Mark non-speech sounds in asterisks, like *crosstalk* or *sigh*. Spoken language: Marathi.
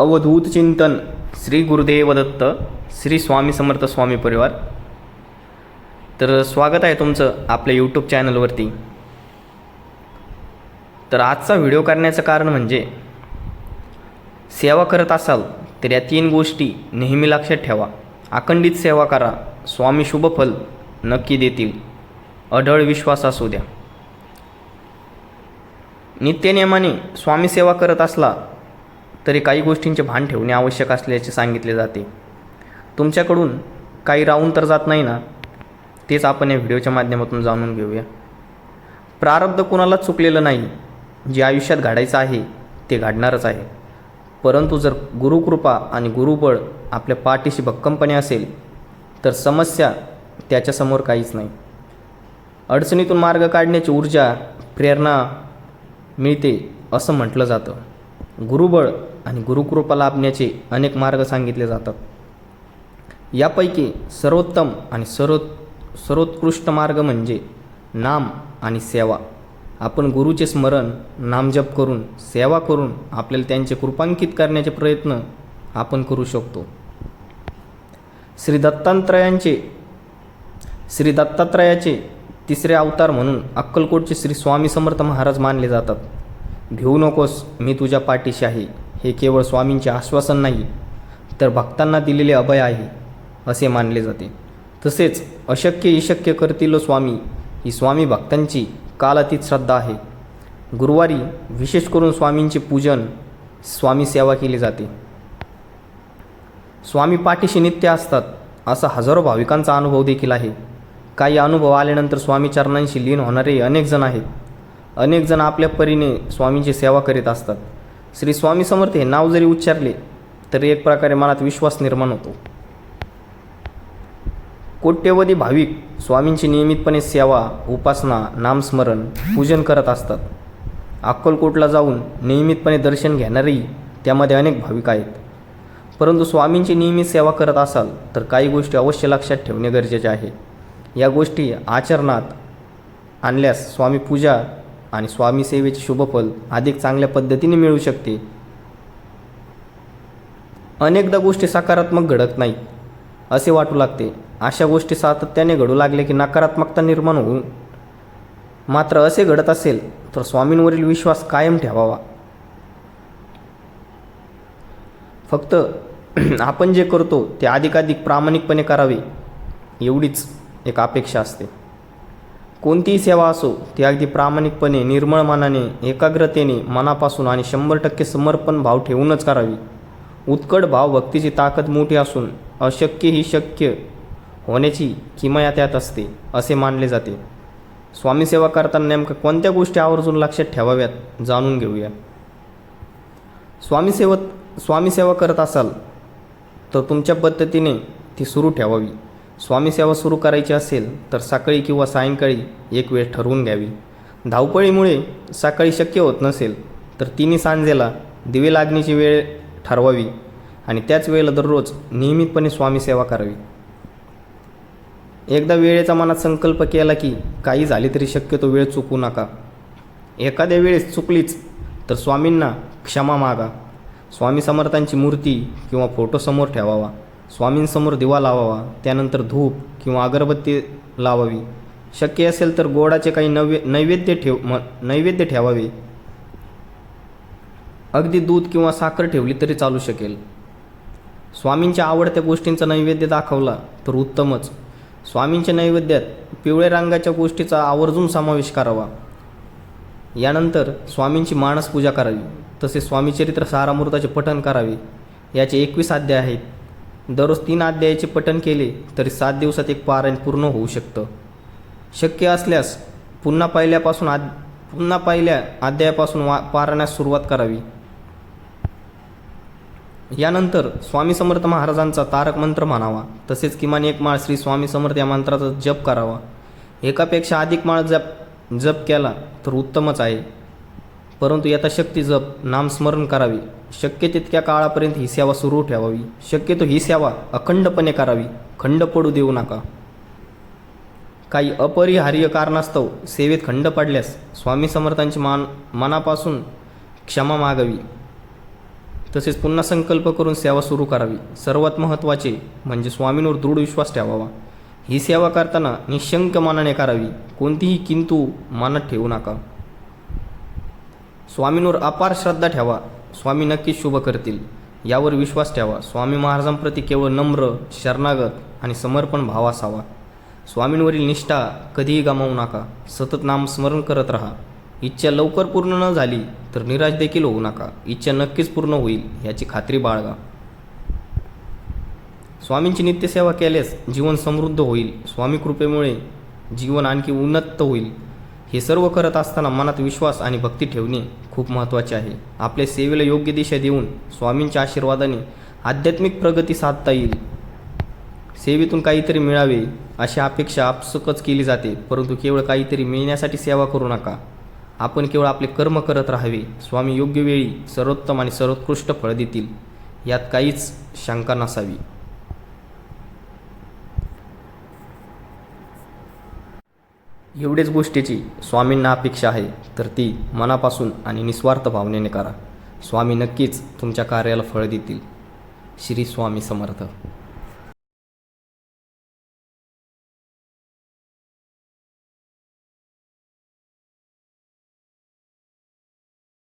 अवधूत चिंतन श्री गुरुदेव दत्त श्री स्वामी समर्थ स्वामी परिवार. तर स्वागत आहे तुमचं आपल्या यूट्यूब चॅनलवरती तर आजचा व्हिडिओ करण्याचं कारण म्हणजे सेवा करत असाल तर या तीन गोष्टी नेहमी लक्षात ठेवा. अखंडित सेवा करा. स्वामी शुभफल नक्की देतील. अढळ विश्वास असू द्या. नित्यनियमाने स्वामी सेवा करत असला तरी काही गोष्टींचे भान ठेवणे आवश्यक असल्याचे सांगितले जाते. तुमच्याकडून काही राहून तर जात नाही ना? तेच आपण या व्हिडिओच्या माध्यमातून जाणून घेऊया. प्रारब्ध कोणालाच चुकलेलं नाही जे आयुष्यात घडायचं आहे ते घडणारच आहे. परंतु जर गुरुकृपा आणि गुरुबळ आपल्या पाठीशी भक्कमपणे असेल तर समस्या त्याच्यासमोर काहीच नाही. अडचणीतून मार्ग काढण्याची ऊर्जा प्रेरणा मिळते असं म्हटलं जातं. गुरुबळ आणि गुरुकृपा लाभण्याचे अनेक मार्ग सांगितले जातात. यापैकी सर्वोत्तम आणि सर्व सर्वोत्कृष्ट मार्ग म्हणजे नाम आणि सेवा. आपण गुरुचे स्मरण नामजप करून सेवा करून आपल्याला त्यांचे कृपांकित करण्याचे प्रयत्न आपण करू शकतो. श्री दत्तात्रयांचे श्री दत्तात्रयाचे तिसरे अवतार म्हणून अक्कलकोटचे श्री स्वामी समर्थ महाराज मानले जातात. भिवू नकोस मी तुझ्या पाठीशी आहे. हे केवळ स्वामींचे आश्वासन नाही तर भक्तांना दिलेले अभय आहे असे मानले जाते. तसेच अशक्य इशक्य करतील हो स्वामी ही स्वामी भक्तांची कालातीत श्रद्धा आहे. गुरुवारी विशेष करून स्वामींचे पूजन स्वामी सेवा केली जाते. स्वामी पाठीशी नित्य असतात असा हजारो भाविकांचा अनुभव देखील आहे. काही अनुभव आल्यानंतर स्वामी चरणांशी लीन होणारे अनेक जण आहेत. अनेक जण आपल्या परीने स्वामींची सेवा करीत असतात. श्री स्वामी समर्थ हे नाव जरी उच्चारले तरी एक प्रकारे मनात विश्वास निर्माण होतो. कोट्यवधी भाविक स्वामींची नियमितपणे सेवा उपासना नामस्मरण पूजन करत असतात. अक्कलकोटला जाऊन नियमितपणे दर्शन घेणारेही त्यामध्ये अनेक भाविक आहेत. परंतु स्वामींची नियमित सेवा करत असाल तर काही गोष्टी अवश्य लक्षात ठेवणे गरजेचे आहे. या गोष्टी आचरणात आणल्यास स्वामी पूजा आणि स्वामी सेवेचे शुभफल अधिक चांगल्या पद्धतीने मिळू शकते. अनेकदा गोष्टी सकारात्मक घडत नाही असे वाटू लागते. अशा गोष्टी सातत्याने घडू लागले की नकारात्मकता निर्माण होऊन मात्र असे घडत असेल तर स्वामींवरील विश्वास कायम ठेवावा. फक्त *clears throat* आपण जे करतो ते अधिकाधिक प्रामाणिकपणे करावे एवढीच एक अपेक्षा असते. कोणतीही सेवा असो ती अगदी प्रामाणिकपणे निर्मळ मनाने एकाग्रतेने मनापासून आणि शंभर टक्के समर्पण भाव ठेवूनच करावी. उत्कट भाव भक्तीची ताकद मोठी असून अशक्य ही शक्य होण्याची किमया त्यात असते असे मानले जाते. स्वामीसेवा करताना नेमकं कोणत्या गोष्टी आवर्जून लक्षात ठेवाव्यात जाणून घेऊया. स्वामीसेवत स्वामीसेवा स्वामी सेवा करत असाल तर तुमच्या पद्धतीने ती सुरू ठेवावी. स्वामीसेवा सुरू करायची असेल तर सकाळी किंवा सायंकाळी एक वेळ ठरवून घ्यावी. धावपळीमुळे सकाळी शक्य होत नसेल तर तिन्ही सांजेला दिवे लागण्याची वेळ ठरवावी आणि त्याच वेळेला दररोज नियमितपणे स्वामीसेवा करावी. एकदा वेळेचा मनात संकल्प केला की काही झाले तरी शक्यतो वेळ चुकू नका. एखाद्या वेळेस चुकलीच तर स्वामींना क्षमा मागा. स्वामी समर्थांची मूर्ती किंवा फोटो समोर ठेवावा. स्वामींसमोर दिवा लावावा त्यानंतर धूप किंवा अगरबत्ती लावावी. शक्य असेल तर गोडाचे काही नैवे नैवेद्य ठेव म नैवेद्य ठेवावे. अगदी दूध किंवा साखर ठेवली तरी चालू शकेल. स्वामींच्या आवडत्या गोष्टींचा नैवेद्य दाखवला तर उत्तमच. स्वामींच्या नैवेद्यात पिवळ्या रंगाच्या गोष्टीचा आवर्जून समावेश करावा. यानंतर स्वामींची मानस पूजा करावी. तसेच स्वामीचरित्र सारामृताचे पठण करावे. याचे एकवीस अध्याय आहेत. दररोज तीन अध्यायाचे पठण केले तरी सात दिवसात एक पारायण पूर्ण होऊ शकतं. शक्य असल्यास पुन्हा पहिल्यापासून आद पुन्हा पहिल्या अध्यायापासून वा पारायणास सुरुवात करावी. यानंतर स्वामी समर्थ महाराजांचा तारक मंत्र म्हणावा. तसेच किमान एक माळ श्री स्वामी समर्थ या मंत्राचा जप करावा. एकापेक्षा अधिक माळ जप जप केला तर उत्तमच आहे. परंतु यथाशक्ती जप नामस्मरण करावे. शक्य तितक्या काळापर्यंत ही सेवा सुरू ठेवावी. शक्यतो ही सेवा अखंडपणे करावी. खंड पडू देऊ नका. काही अपरिहार्य कारणास्तव सेवेत खंड पडल्यास स्वामी समर्थांची मान मनापासून क्षमा मागावी. तसेच पुन्हा संकल्प करून सेवा सुरू करावी. सर्वात महत्त्वाचे म्हणजे स्वामींवर दृढ विश्वास ठेवावा. ही सेवा करताना निशंक मनाने करावी. कोणतीही किंतू मनात ठेवू नका. स्वामींवर अपार श्रद्धा ठेवा. स्वामी नक्कीच शुभ करतील. यावर विश्वास ठेवा. स्वामी महाराजांप्रती केवळ नम्र शरणागत आणि समर्पण भाव असावा. स्वामींवरील निष्ठा कधीही गमावू नका. सतत नामस्मरण करत राहा. इच्छा लवकर पूर्ण न झाली तर निराश देखील होऊ नका. इच्छा नक्कीच पूर्ण होईल याची खात्री बाळगा. स्वामींची नित्यसेवा केल्यास जीवन समृद्ध होईल. स्वामी कृपेमुळे जीवन आणखी उन्नत होईल. हे सर्व करत असताना मनात विश्वास आणि भक्ती ठेवणे खूप महत्त्वाचे आहे. आपल्या सेवेला योग्य दिशा देऊन स्वामींच्या आशीर्वादाने आध्यात्मिक प्रगती साधता येईल. सेवेतून काहीतरी मिळावे अशी अपेक्षा आपसुकच केली जाते परंतु केवळ काहीतरी मिळण्यासाठी सेवा करू नका. आपण केवळ आपले कर्म करत राहावे स्वामी योग्य वेळी सर्वोत्तम आणि सर्वोत्कृष्ट फळ देतील यात काहीच शंका नसावी. एवढेच गोष्टीची स्वामींना अपेक्षा आहे तर ती मनापासून आणि निस्वार्थ भावनेने करा. स्वामी नक्कीच तुमच्या कार्याला फळ देतील. श्री स्वामी समर्थ.